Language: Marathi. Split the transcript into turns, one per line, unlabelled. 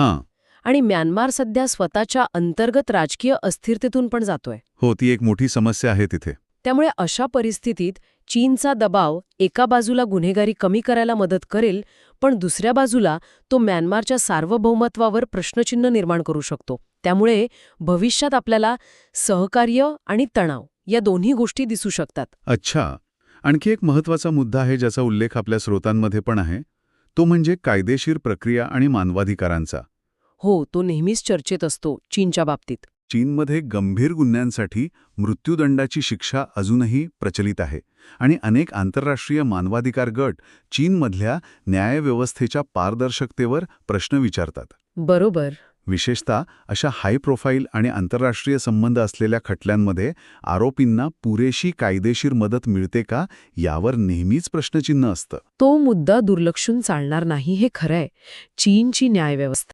हां.
आणि म्यानमार सध्या स्वतःच्या अंतर्गत राजकीय अस्थिरतेतून पण जातोय.
हो ती एक मोठी समस्या आहे तिथे.
त्यामुळे अशा परिस्थितीत चीनचा दबाव एका बाजूला गुन्हेगारी कमी करायला मदत करेल पण दुसऱ्या बाजूला तो म्यानमारच्या सार्वभौमत्वावर प्रश्नचिन्ह निर्माण करू शकतो. त्यामुळे भविष्यात आपल्याला सहकार्य आणि तणाव या दोन्ही गोष्टी दिसू शकतात.
अच्छा. आणखी एक महत्त्वाचा मुद्दा आहे ज्याचा उल्लेख आपल्या स्रोतांमध्ये पण आहे. तो म्हणजे कायदेशीर प्रक्रिया आणि मानवाधिकारांचा.
हो तो नेहमीच चर्चेत असतो चीनच्या बाबतीत.
चीनमध्ये गंभीर गुन्ह्यांसाठी मृत्यूदंडाची शिक्षा अजूनही प्रचलित आहे आणि अनेक आंतरराष्ट्रीय मानवाधिकार गट चीनमधल्या न्यायव्यवस्थेच्या पारदर्शकतेवर प्रश्न विचारतात.
बरोबर.
विशेषतः अशा हाय प्रोफाईल आणि आंतरराष्ट्रीय संबंध असलेल्या खटल्यांमध्ये आरोपींना पुरेशी कायदेशीर मदत मिळते का यावर नेहमीच प्रश्नचिन्ह असतं.
तो मुद्दा दुर्लक्षून चालणार नाही हे खरंय. चीनची न्यायव्यवस्था